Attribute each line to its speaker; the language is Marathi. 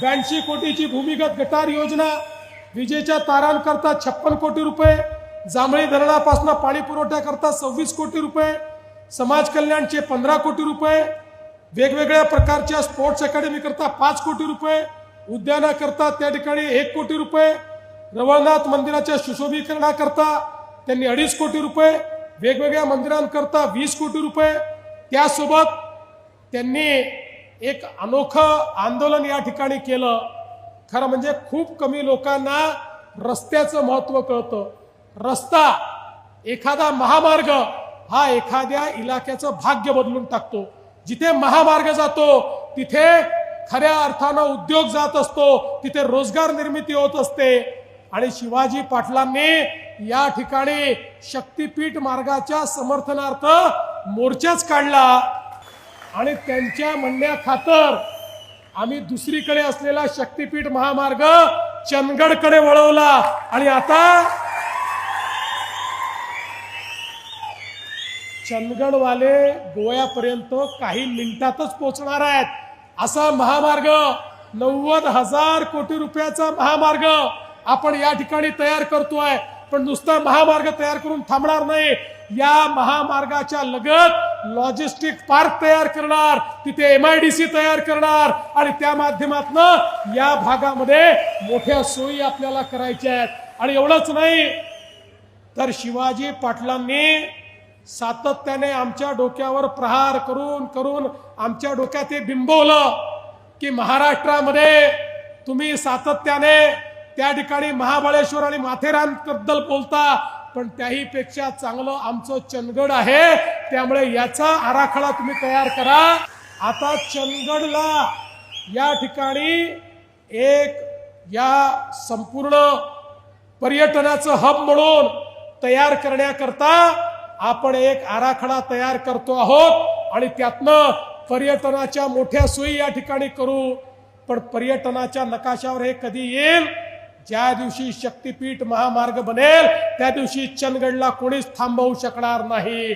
Speaker 1: ब्याऐंशी कोटीची भूमिगत गटार योजना विजेच्या तारांकरता छप्पन कोटी रुपये जांभळी धरणापासून पाणी पुरवठ्याकरता सव्वीस कोटी रुपये समाज कल्याणचे पंधरा कोटी रुपये वेगवेगळ्या प्रकारच्या स्पोर्ट्स अकॅडमीकरता पाच कोटी रुपये उद्यानाकरता त्या ठिकाणी एक कोटी रुपये रवळनाथ मंदिराच्या सुशोभीकरणाकरता त्यांनी अडीच कोटी रुपये वेगवेगळ्या मंदिरांकरता वीस कोटी रुपये. त्यासोबत त्यांनी एक अनोखं आंदोलन या ठिकाणी केलं. खरं म्हणजे खूप कमी लोकांना रस्त्याचं महत्त्व कळतं. रस्ता एखादा महामार्ग हा एखाद्या इलाक्याचं भाग्य बदलून टाकतो. जिथे महामार्ग जातो तिथे खऱ्या अर्थानं उद्योग जात असतो तिथे रोजगार निर्मिती होत असते. आणि शिवाजी पाटलांनी या ठिकाणी शक्तीपीठ मार्गाच्या समर्थनार्थ मोर्चाच काढला. आणि त्यांच्या म्हणण्या खातर आम्ही दुसरीकडे असलेला शक्तीपीठ महामार्ग चंदगडकडे वळवला. आणि आता चंदगडवाले गोव्यापर्यंत काही मिनिटातच पोहोचणार आहेत. असा महामार्ग नव्वद हजार कोटी रुपयाचा महामार्ग आपण या ठिकाणी तयार करतोय. पण नुसता महामार्ग तयार करून थांबणार नाही. या महामार्गाच्या लगत लॉजिस्टिक पार्क तयार करणार तिथे एम आय डी सी तयार करणार आणि त्या माध्यमातून या भागामध्ये मोठ्या सोयी आपल्याला करायच्या आहेत. आणि एवढंच नाही तर शिवाजी पाटलांनी सातत्याने आमच्या डोक्यावर प्रहार करून करून आमच्या डोक्यात हे बिंबवलं की महाराष्ट्रामध्ये तुम्ही सातत्याने त्या ठिकाणी महाबळेश्वर आणि माथेरानबद्दल बोलता पण त्याहीपेक्षा चांगलं आमचं चंदगड आहे. त्यामुळे याचा आराखडा तुम्ही तयार करा. आता चंदगडला या ठिकाणी एक या संपूर्ण पर्यटनाचं हब म्हणून तयार करण्याकरता आपण एक आराखडा तयार करतो आहोत आणि त्यातनं पर्यटनाच्या मोठ्या सोयी या ठिकाणी करू. पण पर्यटनाच्या नकाशावर हे कधी येईल? ज्या दिवशी शक्तीपीठ महामार्ग बनेल त्या दिवशी चंदगडला कोणीच थांबवू शकणार नाही.